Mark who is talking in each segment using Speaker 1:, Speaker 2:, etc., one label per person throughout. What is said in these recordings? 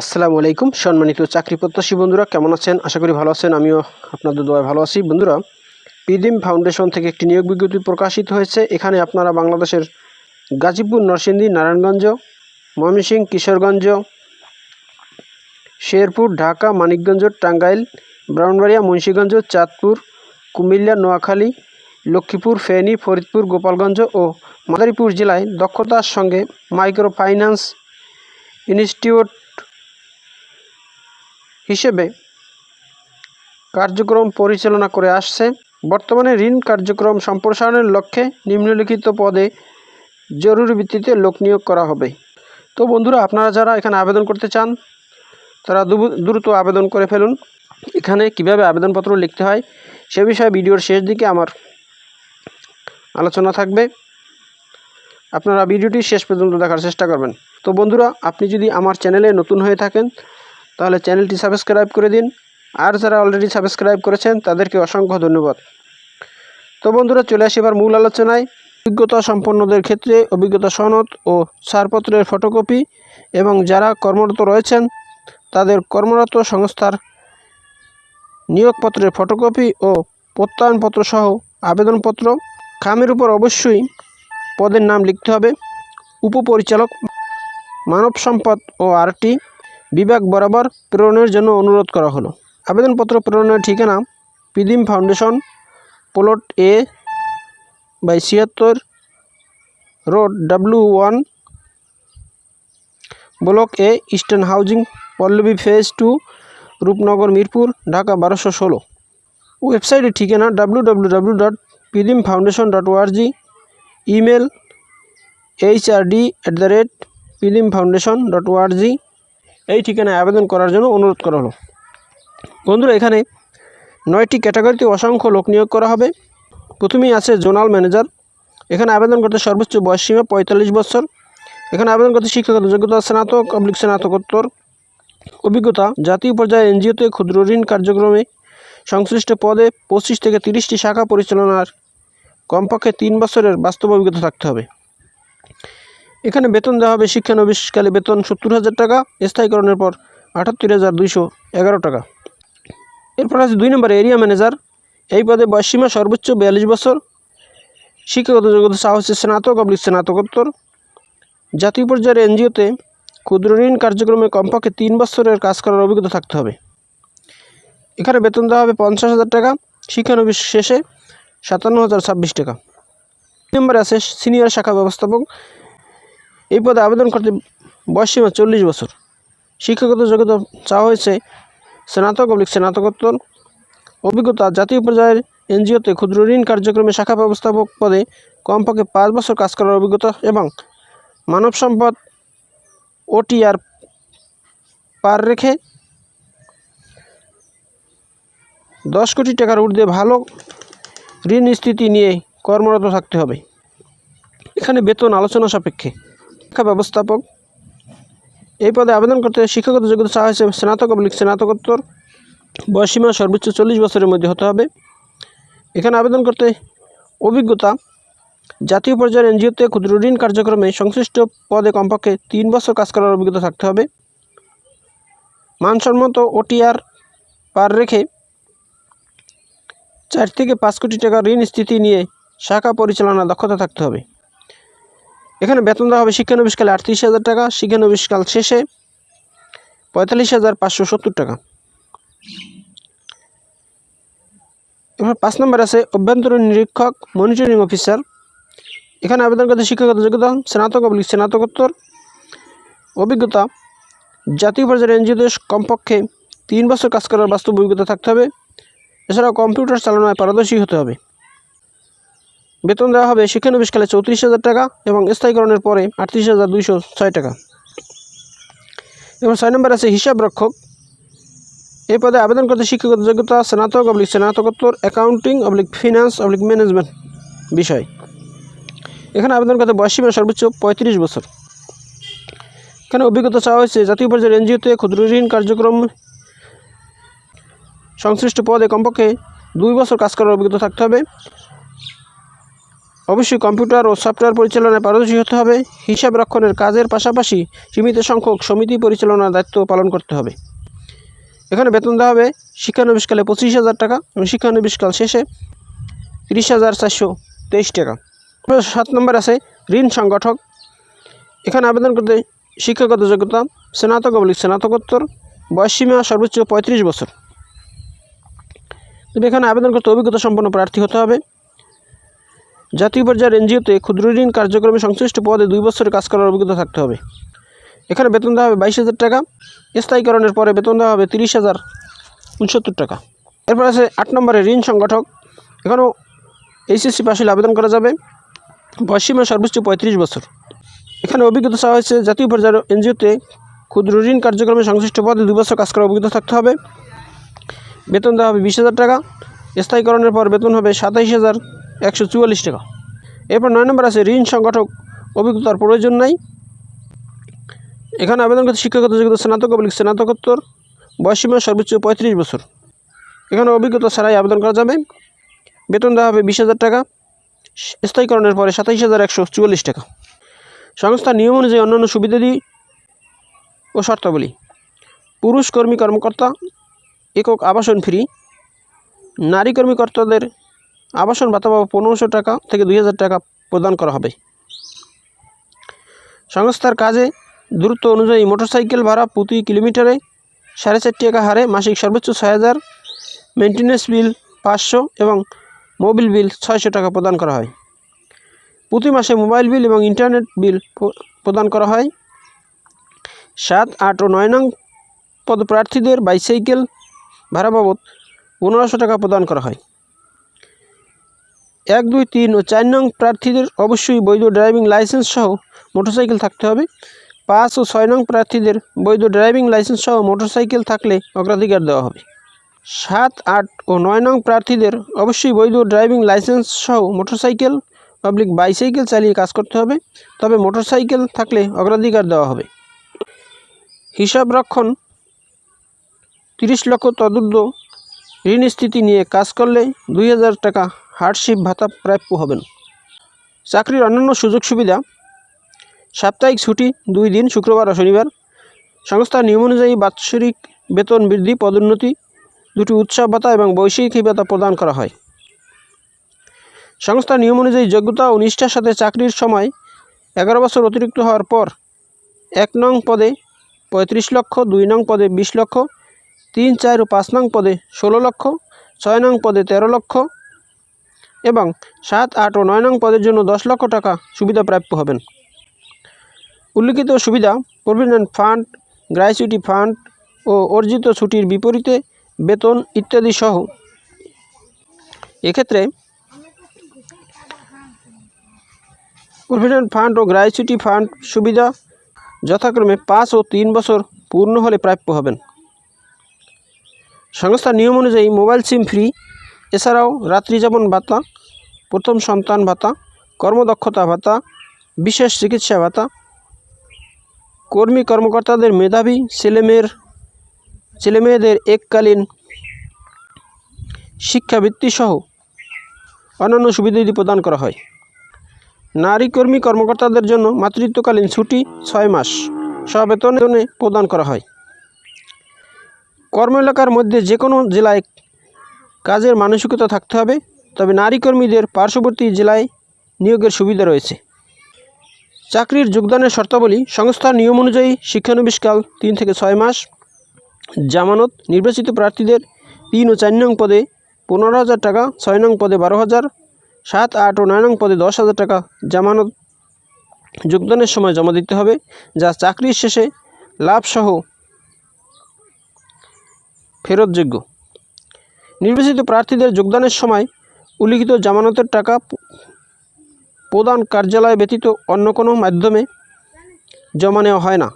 Speaker 1: আসসালামু আলাইকুম। সম্মানিত চাকরি প্রত্যাশী বন্ধুরা, কেমন আছেন? আশা করি ভালো আছেন। আমিও আপনাদের দোয়ায় ভালো আছি। বন্ধুরা পিদিম ফাউন্ডেশন থেকে একটি নিয়োগ বিজ্ঞপ্তি প্রকাশিত হয়েছে। এখানে আপনারা বাংলাদেশের গাজীপুর, নরসিংদী, নারায়ণগঞ্জ ময়মনসিংহ কিশোরগঞ্জ, শেরপুর, ঢাকা, মানিকগঞ্জ, টাঙ্গাইল, ব্রাহ্মণবাড়িয়া, মুন্সীগঞ্জ, চাঁদপুর, কুমিল্লা, নোয়াখালী, লক্ষ্মীপুর, ফেনী, ফরিদপুর, গোপালগঞ্জ ও মাদারীপুর জেলায় দক্ষতার সঙ্গে মাইক্রো ফাইন্যান্স ইনস্টিটিউট হিসেবে কার্যক্রম পরিচালনা করে আসছে। বর্তমানে ঋণ কার্যক্রম সম্প্রসারণের লক্ষ্যে নিম্নলিখিত পদে জরুরি ভিত্তিতে লোক নিয়োগ করা হবে। তো বন্ধুরা, আপনারা যারা এখানে আবেদন করতে চান, তারা দ্রুত আবেদন করে ফেলুন। এখানে কীভাবে আবেদনপত্র লিখতে হয়, সে বিষয়ে ভিডিওর শেষ দিকে আমার আলোচনা থাকবে। আপনারা ভিডিওটি শেষ পর্যন্ত দেখার চেষ্টা করবেন। তো বন্ধুরা, আপনি যদি আমার চ্যানেলে নতুন হয়ে থাকেন তাহলে চ্যানেলটি সাবস্ক্রাইব করে দিন। আর যারা অলরেডি সাবস্ক্রাইব করেছেন, তাদেরকে অসংখ্য ধন্যবাদ। তো বন্ধুরা, চলে আসি এবার মূল আলোচনায়। অভিজ্ঞতা সম্পন্নদের ক্ষেত্রে অভিজ্ঞতা সনদ ও ছাড়পত্রের ফটোকপি এবং যারা কর্মরত রয়েছেন, তাদের কর্মরত সংস্থার নিয়োগপত্রের ফটোকপি ও প্রত্যয়নপত্র সহ আবেদনপত্র। খামের উপর অবশ্যই পদের নাম লিখতে হবে। উপপরিচালক, মানব সম্পদ ও আরটি। বিভাগ বরাবর প্রেরণের জন্য অনুরোধ করা হলো। আবেদনপত্র প্রেরণের ঠিকানা Pidim foundation, plot A by ছিয়াত্তর, road W one, block A eastern housing, Pallabi phase two, Rupnagar Mirpur, Dhaka বারোশো ষোলো। ওয়েবসাইটের ঠিকানা W W W dot Pidim foundation dot O R G email H R D at the rate Pidim foundation dot O R G এই ঠিকানায় আবেদন করার জন্য অনুরোধ করা হলো। বন্ধুরা, এখানে নয়টি ক্যাটাগরিতে অসংখ্য লোক নিয়োগ করা হবে। প্রথমেই আছে জোনাল ম্যানেজার। এখানে আবেদন করতে সর্বোচ্চ বয়স সীমা পঁয়তাল্লিশ বছর। এখানে আবেদন করতে শিক্ষাগত যোগ্যতা, স্নাতক অবলিক স্নাতকোত্তর। অভিজ্ঞতা, জাতীয় পর্যায়ে এনজিওতে ক্ষুদ্র ঋণ কার্যক্রমে সংশ্লিষ্ট পদে পঁচিশ থেকে তিরিশটি শাখা পরিচালনার কমপক্ষে তিন বছরের বাস্তব অভিজ্ঞতা থাকতে হবে। এখানে বেতন দেওয়া হবে শিক্ষানবিশকালে বেতন সত্তর হাজার টাকা, স্থায়ীকরণের পর আটাত্তর হাজার দুইশো এগারো টাকা। এরপর আছে দুই নম্বর এরিয়া ম্যানেজার। এই পদে বয়সীমা সর্বোচ্চ বিয়াল্লিশ বছর। শিক্ষাগত যোগ্যতা চা হচ্ছে স্নাতক অবলিক স্নাতকোত্তর। জাতীয় পর্যায়ের এনজিওতে ক্ষুদ্র ঋণ কার্যক্রমে কমপক্ষে তিন বছরের কাজ করার অভিজ্ঞতা থাকতে হবে। এখানে বেতন দেওয়া হবে পঞ্চাশ হাজার টাকা, শিক্ষানবিশ শেষে সাতান্ন হাজার ছাব্বিশ টাকা। নম্বরে আছে সিনিয়র শাখা ব্যবস্থাপক। এই পদে আবেদন করতে বয়সসীমা চল্লিশ বছর। শিক্ষাগত যোগ্যতা চাওয়া হয়েছে স্নাতক অবলিক স্নাতকোত্তর। অভিজ্ঞতা জাতীয় পর্যায়ের এনজিওতে ক্ষুদ্র ঋণ কার্যক্রমে শাখা ব্যবস্থাপক পদে কমপক্ষে পাঁচ বছর কাজ করার অভিজ্ঞতা এবং মানব সম্পদ ওটিআর পার রেখে দশ কোটি টাকার ঊর্ধ্বে ভালো ঋণ স্থিতি নিয়ে কর্মরত থাকতে হবে। এখানে বেতন আলোচনা সাপেক্ষে। শিক্ষা ব্যবস্থাপক। এই পদে আবেদন করতে শিক্ষাগত যোগ্যতা চাওয়া হয়েছে স্নাতক অবলিক স্নাতকোত্তর। বয়সীমা সর্বোচ্চ চল্লিশ বছরের মধ্যে হতে হবে। এখানে আবেদন করতে অভিজ্ঞতা, জাতীয় পর্যায়ের এনজিওতে ক্ষুদ্র ঋণ কার্যক্রমে সংশ্লিষ্ট পদে কমপক্ষে তিন বছর কাজ করার অভিজ্ঞতা থাকতে হবে। মানসম্মত ওটিআর পার রেখে চার থেকে পাঁচ কোটি টাকা ঋণ স্থিতি নিয়ে শাখা পরিচালনা দক্ষতা থাকতে হবে। এখানে বেতন দেওয়া হবে শিক্ষানবিশকালে আটত্রিশ হাজার টাকা, শিক্ষানবিশকাল শেষে পঁয়তাল্লিশ হাজার পাঁচশো সত্তর টাকা। এবার পাঁচ নম্বর আছে, অভ্যন্তরীণ নিরীক্ষক, মনিটরিং অফিসার। এখানে আবেদন করতে শিক্ষাগত যোগ্যতা, স্নাতক অবলিক স্নাতকোত্তর। অভিজ্ঞতা, জাতীয় পর্যায়ের এনজিওতে কমপক্ষে তিন বছর কাজ করার বাস্তব অভিজ্ঞতা থাকতে হবে। এছাড়াও কম্পিউটার চালনায় পারদর্শী হতে হবে। বেতন দেওয়া হবে শিক্ষানবিশকালে চৌত্রিশ হাজার টাকা এবং স্থায়ীকরণের পরে আটত্রিশ হাজার দুইশো ছয় টাকা। এবং ছয় নম্বর আছে হিসাব রক্ষক। এই পদে আবেদন করতে শিক্ষাগত যোগ্যতা, স্নাতক অবলিক স্নাতকোত্তর, accounting oblique finance, oblique management বিষয়। এখানে আবেদন করতে বয়সীমা সর্বোচ্চ পঁয়ত্রিশ বছর। এখানে অভিজ্ঞতা চাওয়া হয়েছে জাতীয় পর্যায়ের এনজিওতে ক্ষুদ্র ঋণ কার্যক্রম সংশ্লিষ্ট পদে কমপক্ষে দুই বছর কাজ করার অভিজ্ঞতা থাকতে হবে। অবশ্যই কম্পিউটার ও সফটওয়্যার পরিচালনায় পারদর্শী হতে হবে। হিসাব রক্ষণের কাজের পাশাপাশি সীমিত সংখ্যক সমিতি পরিচালনার দায়িত্ব পালন করতে হবে। এখানে বেতন দেওয়া হবে শিক্ষানবিষ্কালে পঁচিশ হাজার টাকা এবং শিক্ষানবিশকাল শেষে তিরিশ হাজার চারশো তেইশ টাকা। সাত নম্বর আছে ঋণ সংগঠক। এখানে আবেদন করতে শিক্ষাগত যোগ্যতা, স্নাতক অবলিক স্নাতকোত্তর বয়সীমা সর্বোচ্চ পঁয়ত্রিশ বছর। তবে এখানে আবেদন করতে অভিজ্ঞতা সম্পন্ন প্রার্থী হতে হবে। জাতীয় পর্যায়ের এনজিওতে ক্ষুদ্র ঋণ কার্যক্রমে সংশ্লিষ্ট পদে দুই বছরের কাজ করার অভিজ্ঞতা থাকতে হবে। এখানে বেতন দেওয়া হবে বাইশ হাজার টাকা, স্থায়ীকরণের পরে বেতন দেওয়া হবে তিরিশ হাজার উনসত্তর টাকা। এরপর আছে আট নম্বরে ঋণ সংগঠক। এখানেও এইচএসসি পাশে আবেদন করা যাবে। বয়সীমা সর্বোচ্চ পঁয়ত্রিশ বছর। এখানে অভিজ্ঞতা চাওয়া হয়েছে, জাতীয় পর্যায়ের এনজিওতে ক্ষুদ্র ঋণ কার্যক্রমে সংশ্লিষ্ট পদে দুই বছর কাজ করার অভিজ্ঞতা থাকতে হবে। বেতন দেওয়া হবে বিশ হাজার টাকা, স্থায়ীকরণের পর বেতন হবে সাতাইশ হাজার একশো চুয়াল্লিশ টাকা। এরপর নয় নম্বর আছে, ঋণ সংগঠক অভিজ্ঞতার প্রয়োজন নাই। এখানে আবেদন করতে শিক্ষাগত যোগ্যতা, স্নাতক অবলিক স্নাতকোত্তর। বয়সীমা সর্বোচ্চ পঁয়ত্রিশ বছর। এখানে অভিজ্ঞতা ছাড়াই আবেদন করা যাবে। বেতন দেওয়া হবে বিশ হাজার টাকা। স্থায়ীকরণের পরে সাতাইশ হাজার একশো চুয়াল্লিশ টাকা। সংস্থার নিয়ম অনুযায়ী অন্যান্য সুবিধাদি ও শর্তাবলী। পুরুষ কর্মী কর্মকর্তা, একক আবাসন ফ্রি। নারী কর্মীকর্তাদের আবাসন ভাতা পনেরোশো টাকা থেকে দুই হাজার টাকা প্রদান করা হবে। সংস্থার কাজে দূরত্ব অনুযায়ী মোটরসাইকেল ভাড়া প্রতি কিলোমিটারে সাড়ে চার টাকা হারে, মাসিক সর্বোচ্চ ছয় হাজার মেনটেন্যান্স বিল পাঁচশো এবং মোবিল বিল ছয়শো টাকা প্রদান করা হয়। প্রতি মাসে মোবাইল বিল এবং ইন্টারনেট বিল প্রদান করা হয়। সাত, আট ও নয় নং পদপ্রার্থীদের বাইসাইকেল ভাড়া বাবদ পনেরোশো টাকা প্রদান করা হয়। এক, দুই, তিন ও চার নং প্রার্থীদের অবশ্যই বৈধ ড্রাইভিং লাইসেন্স সহ মোটরসাইকেল থাকতে হবে। পাঁচ ও ছয় নং প্রার্থীদের বৈধ ড্রাইভিং লাইসেন্স সহ মোটরসাইকেল থাকলে অগ্রাধিকার দেওয়া হবে। সাত, আট ও নয় নং প্রার্থীদের অবশ্যই বৈধ ড্রাইভিং লাইসেন্স সহ মোটরসাইকেল, পাবলিক বাইসাইকেল চালিয়ে কাজ করতে হবে। তবে মোটরসাইকেল থাকলে অগ্রাধিকার দেওয়া হবে। হিসাব রক্ষণ, তিরিশ লক্ষ তদুর্ধ ঋণ স্থিতি নিয়ে কাজ করলে দুই হাজার টাকা হার্ডশিপ ভাতা প্রাপ্য হবেন। চাকরির অন্যান্য সুযোগ সুবিধা, সাপ্তাহিক ছুটি দুই দিন, শুক্রবার ও শনিবার সংস্থার নিয়ম অনুযায়ী বাৎসরিক বেতন বৃদ্ধি, পদোন্নতি, দুটি উৎসব ভাতা এবং বৈষয়িক ভাতা প্রদান করা হয়। সংস্থার নিয়ম অনুযায়ী যোগ্যতা ও নিষ্ঠার সাথে চাকরির সময় এগারো বছর অতিরিক্ত হওয়ার পর এক নং পদে পঁয়ত্রিশ লক্ষ, দুই নং পদে বিশ লক্ষ, তিন চার ও পাঁচ নং পদে ষোলো লক্ষ, ছয় নং পদে তেরো লক্ষ এবং সাত, আট ও নয় নং পদের জন্য দশ লক্ষ টাকা সুবিধা প্রাপ্য হবেন। উল্লিখিত সুবিধা, প্রভিডেন্ট ফান্ড গ্র্যাচুইটি ফান্ড ও অর্জিত ছুটির বিপরীতে বেতন ইত্যাদি সহ। এক্ষেত্রে প্রভিডেন্ট ফান্ড ও গ্র্যাচুইটি ফান্ড সুবিধা যথাক্রমে পাঁচ ও তিন বছর পূর্ণ হলে প্রাপ্য হবেন। সংস্থার নিয়ম অনুযায়ী মোবাইল সিম ফ্রি, এছাড়াও রাত্রি যাপন ভাতা প্রথম সন্তান ভাতা, কর্মদক্ষতা ভাতা, বিশেষ চিকিৎসা ভাতা। কর্মী কর্মকর্তাদের মেধাবী ছেলেমেয়ের ছেলেমেয়েদের এককালীন শিক্ষাবৃত্তি সহ অন্যান্য সুবিধাদি প্রদান করা হয়। নারী কর্মী কর্মকর্তাদের জন্য মাতৃত্বকালীন ছুটি ছয় মাস সবেতনে প্রদান করা হয়। কর্ম এলাকার মধ্যে যে কোনো জেলায় কাজের মানসিকতা থাকতে হবে। তবে নারী কর্মীদের পার্শ্ববর্তী জেলায় নিয়োগের সুবিধা রয়েছে। চাকরির যোগদানের শর্তাবলী সংস্থার নিয়ম অনুযায়ী শিক্ষানবিষ্কাল তিন থেকে ছয় মাস, জামানত নির্বাচিত প্রার্থীদের তিন ও চার নং পদে পনেরো হাজার টাকা, ছয় নং পদে বারো হাজার, সাত, আট ও নয় নং পদে দশ হাজার টাকা জামানত যোগদানের সময় জমা দিতে হবে, যা চাকরির শেষে লাভসহ ফেরতযোগ্য। নির্বাচিত প্রার্থীদের যোগদানের সময় উল্লিখিত জামানতের টাকা প্রদান কার্যালয় ব্যতীত অন্য কোনো মাধ্যমে জমা নেওয়া হয় না।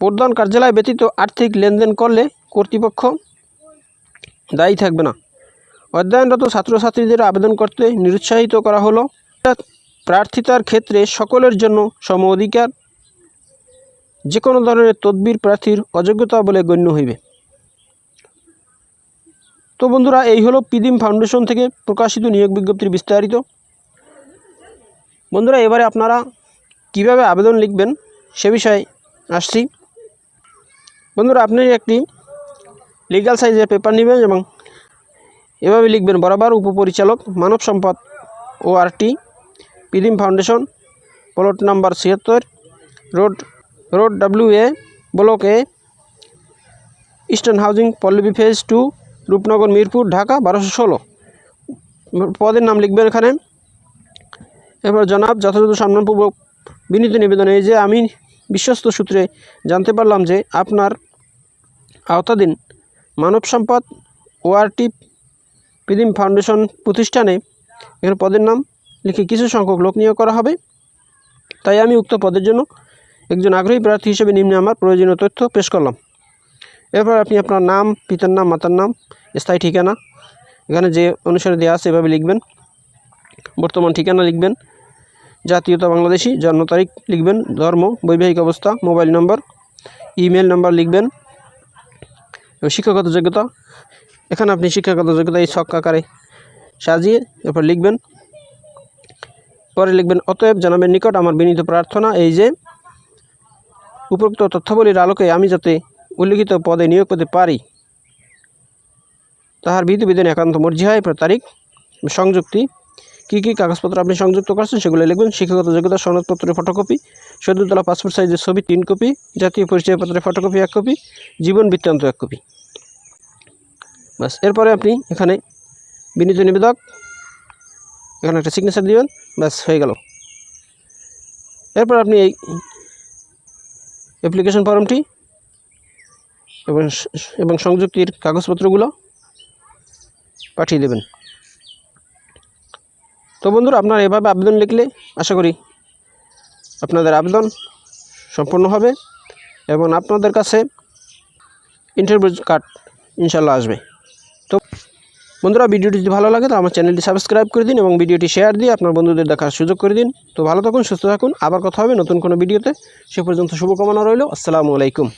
Speaker 1: প্রদান কার্যালয় ব্যতীত আর্থিক লেনদেন করলে কর্তৃপক্ষ দায়ী থাকবে না। অধ্যয়নরত ছাত্রছাত্রীদের আবেদন করতে নিরুৎসাহিত করা হলো। প্রার্থিতার ক্ষেত্রে সকলের জন্য সম অধিকার যে কোনো ধরনের তদবির প্রার্থীর অযোগ্যতা বলে গণ্য হইবে। তো বন্ধুরা, এই হলো পিদিম ফাউন্ডেশন থেকে প্রকাশিত নিয়োগ বিজ্ঞপ্তির বিস্তারিত। বন্ধুরা, এবারে আপনারা কীভাবে আবেদন লিখবেন সে বিষয়ে আসছি। বন্ধুরা, আপনি একটি লিগ্যাল সাইজের পেপার নেবেন এবং এভাবে লিখবেন, বরাবর উপপরিচালক, মানব সম্পদ ও আরটি পিদিম ফাউন্ডেশন প্লট নাম্বার ছিয়াত্তর road road W A block A eastern housing Pallabi phase two Rupnagar, Mirpur, Dhaka, বারোশো ষোলো। পদের নাম লিখবেন এখানে। এরপর জনাব যথাযথ সম্মানপূর্বক বিনীত নিবেদন, এই যে আমি বিশ্বস্ত সূত্রে জানতে পারলাম যে আপনার আওতাধীন মানব সম্পদ ওআরটি পিদিম ফাউন্ডেশন প্রতিষ্ঠানে এখানে পদের নাম লিখে কিছু সংখ্যক লোক নিয়োগ করা হবে। তাই আমি উক্ত পদের জন্য একজন আগ্রহী প্রার্থী হিসেবে নিম্নে আমার প্রয়োজনীয় তথ্য পেশ করলাম। এরপর আপনি আপনার নাম, পিতার নাম, মাতার নাম, স্থায়ী ঠিকানা, এখানে যে অনুসারে দেওয়া আছে এভাবে লিখবেন। বর্তমান ঠিকানা লিখবেন। জাতীয়তা বাংলাদেশি, জন্ম তারিখ লিখবেন। ধর্ম, বৈবাহিক অবস্থা, মোবাইল নম্বর, ইমেল নাম্বার লিখবেন। শিক্ষাগত যোগ্যতা, এখানে আপনি শিক্ষাগত যোগ্যতা এই ছক আকারে সাজিয়ে এরপর লিখবেন। পরে লিখবেন, অতএব জানাবেন নিকট আমার বিনীত প্রার্থনা এই যে, উপরোক্ত তথ্যাবলীর আলোকে আমি যাতে উল্লিখিত পদে নিয়োগ করতে পারি। তাহার বিধিবিধানে একান্ত মর্জি হয়। তারিখ, সংযুক্তি, কী কী কাগজপত্র আপনি সংযুক্ত করছেন সেগুলো লিখবেন। শিক্ষাগত যোগ্যতা, সনদপত্রের ফটোকপি সদ্যতলা পাসপোর্ট সাইজের ছবি তিন কপি জাতীয় পরিচয়পত্রের ফটোকপি এক কপি জীবন বৃত্তান্ত এক কপি বাস এরপরে আপনি এখানে বিনীত নিবেদক, এখানে একটা সিগনেচার দিবেন। ব্যাস, হয়ে গেল। এরপর আপনি এই অ্যাপ্লিকেশন ফর্মটি এবং এবং সংযুক্তির কাগজপত্রগুলো পাঠিয়ে দেবেন। তো বন্ধুরা, আপনারা এভাবে আবেদন লিখলে আশা করি আপনাদের আবেদন সম্পূর্ণ হবে এবং আপনাদের কাছে ইন্টারভিউ কার্ড ইনশাল্লাহ আসবে। তো বন্ধুরা, ভিডিওটি যদি ভালো লাগে তো আমার চ্যানেলটি সাবস্ক্রাইব করে দিন এবং ভিডিওটি শেয়ার দিয়ে আপনার বন্ধুদের দেখার সুযোগ করে দিন। তো ভালো থাকুন, সুস্থ থাকুন। আবার কথা হবে নতুন কোনো ভিডিওতে। সে পর্যন্ত শুভকামনা রইল। আসসালামু আলাইকুম।